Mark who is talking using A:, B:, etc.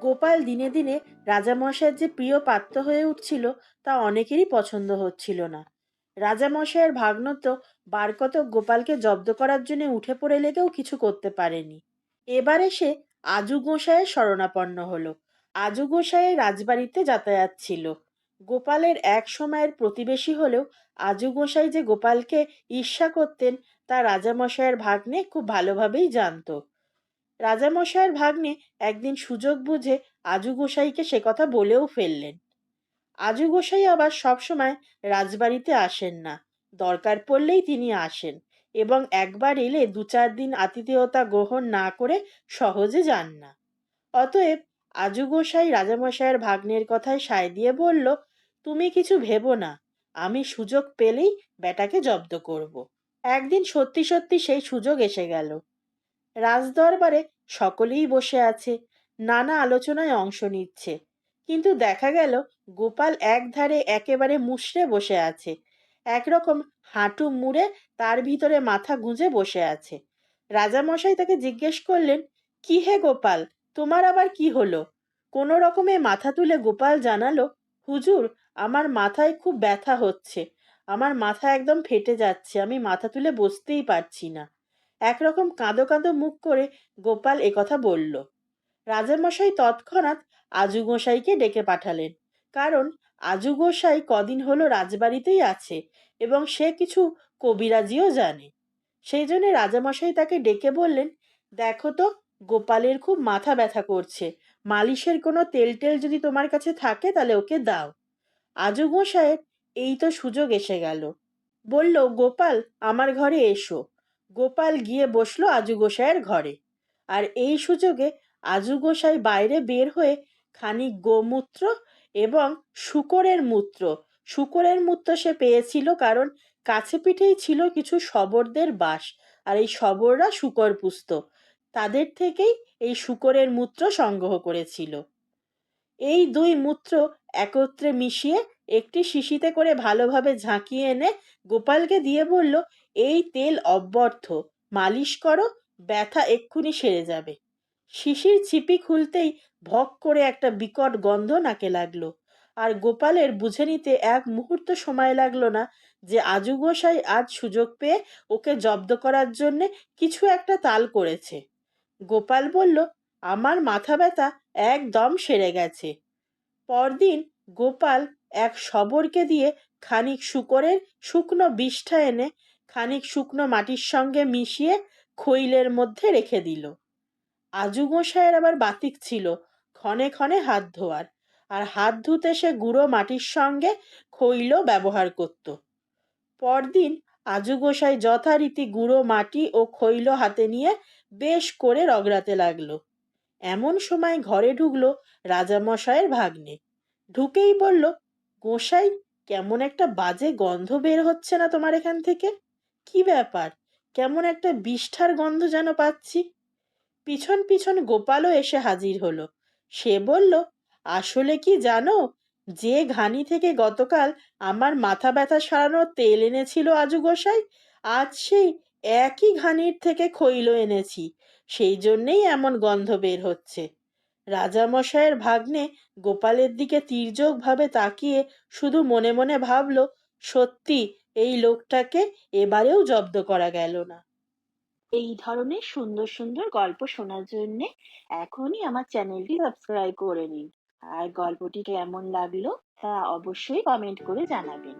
A: গোপাল দিনে দিনে রাজামশাইয়ের যে প্রিয় পাত্র হয়ে উঠছিল তা অনেকেরই পছন্দ হচ্ছিল না। রাজামশাইয়ের ভাগ্ন তো বার কত গোপালকে জব্দ করার জন্য উঠে পড়ে লেগেও কিছু করতে পারেনি। এবারে সে আজু গোসাইয়ের শরণাপন্ন হলো। আজু গোসাইয়ের রাজবাড়িতে যাতায়াত ছিল। গোপালের এক সময়ের প্রতিবেশী হলেও আজু গোসাই যে গোপালকে ঈর্ষা করতেন তা রাজামশাইয়ের ভাগ্নে খুব ভালোভাবেই জানতো। রাজামশাইয়ের ভাগ্নে একদিন সুযোগ বুঝে আজু গোসাইকে সে কথা বলেও ফেললেন। আজু গোসাই আবার সবসময় রাজবাড়িতে আসেন না, দরকার পড়লেই তিনি আসেন এবং একবার এলে দু চার দিন আতিথেয়তা গ্রহণ না করে সহজে যান না। অতএব আজু গোসাই রাজামশাইয়ের ভাগ্নের কথায় সায় দিয়ে বলল, তুমি কিছু ভেবো না, আমি সুযোগ পেলেই বেটাকে জব্দ করব। একদিন সত্যি সত্যি সেই সুযোগ এসে গেল। রাজদরবারে সকলেই বসে আছে, নানা আলোচনায় অংশ নিচ্ছে। কিন্তু দেখা গেল, গোপাল একধারে একেবারে মুষড়ে বসে আছে। একরকম হাঁটু মুড়ে তার ভিতরে মাথা গুঁজে বসে আছে। রাজামশাই তাকে জিজ্ঞেস করলেন, কি হে গোপাল, তোমার আবার কি হলো? কোনো রকমে মাথা তুলে গোপাল জানালো, হুজুর, আমার মাথায় খুব ব্যথা হচ্ছে। আমার মাথা একদম ফেটে যাচ্ছে, আমি মাথা তুলে বসতেই পারছি না। একরকম কাঁদো কাঁদো মুখ করে গোপাল একথা বলল। রাজামশাই তৎক্ষণাৎ আজু গোসাইকে ডেকে পাঠালেন। কারণ আজু গোসাই কদিন হলো রাজবাড়িতেই আছে এবং সে কিছু কবিরাজিও জানে। সেই জন্য রাজামশাই তাকে ডেকে বললেন, দেখো তো, গোপালের খুব মাথা ব্যথা করছে। মালিশের কোনো তেল টেল যদি তোমার কাছে থাকে তাহলে ওকে দাও। আজু গোসাইয়ের এই তো সুযোগ এসে গেল। বলল, গোপাল, আমার ঘরে এসো। গোপাল গিয়ে বসল আজু গোসাইয়ের ঘরে। আর এই সুযোগে আজু গোসাই বাইরে বের হয়ে খানিক গোমূত্র এবং শুকরের মূত্র। শুকরের মূত্র সে পেয়েছিল কারণ কাছে পিঠেই ছিল কিছু শবরদের বাস আর এই শবররা শুকর পুষত তাদের থেকেই এই শুকরের মূত্র সংগ্রহ করেছিল। এই দুই মূত্র একত্রে মিশিয়ে একটি শিশিতে করে ভালোভাবে ঝাঁকিয়ে এনে গোপালকে দিয়ে বলল এই তেল অব্যর্থ। মালিশ করো, ব্যথা এক্ষুনি সেরে যাবে। শিশির ছিপি খুলতেই ভক করে একটা বিকট গন্ধ নাকে লাগল। আর গোপালের বুঝে নিতে এক মুহূর্ত সময় লাগল না যে আজু গোসাই আজ সুযোগ পেয়ে ওকে জব্দ করার জন্যে কিছু একটা তাল করেছে। গোপাল বলল, আমার মাথা ব্যথা একদম সেরে গেছে। পরদিন গোপাল এক শবরকে দিয়ে খানিক শুকরের শুকনো বিষ্ঠা এনে খানিক শুকনো মাটির সঙ্গে মিশিয়ে খৈলের মধ্যে রেখে দিল। আজু গোসাইয়ের আবার বাতিক ছিল, ক্ষণে ক্ষণে হাত ধোয়ার, আর হাত ধুতে সে গুঁড়ো মাটির সঙ্গে খৈল ব্যবহার করত। পরদিন আজু গোসাই যথারীতি গুঁড়ো মাটি ও খৈল হাতে নিয়ে বেশ করে রগড়াতে লাগল। এমন সময় ঘরে ঢুকলো রাজামশাইয়ের ভাগ্নে। ঢুকেই বলল গোসাই কেমন একটা বাজে গন্ধ বের হচ্ছে না তোমার এখান থেকে? কি ব্যাপার? কেমন একটা বিষ্ঠার গন্ধ যেন পাচ্ছি। পিছন পিছন গোপালও এসে হাজির হলো। সে বলল, আসলে কি জানো, যে ঘানি থেকে গতকাল আমার মাথা ব্যথা সারানোর তেল এনেছিল আজু গোসাই আজ সেই একই ঘানির থেকে খৈল এনেছি। সেই জন্যেই এমন গন্ধ বের হচ্ছে। রাজামশাইয়ের ভাগ্নে গোপালের দিকে ভাবে তাকিয়ে শুধু মনে মনে ভাবল, সত্যি এই লোকটাকে এবারেও জব্দ করা গেল না। এই ধরনের সুন্দর সুন্দর গল্প শোনার জন্য এখনই আমার চ্যানেলটি সাবস্ক্রাইব করে নিন। আর গল্পটি কেমন লাগল তা অবশ্যই কমেন্ট করে জানাবেন।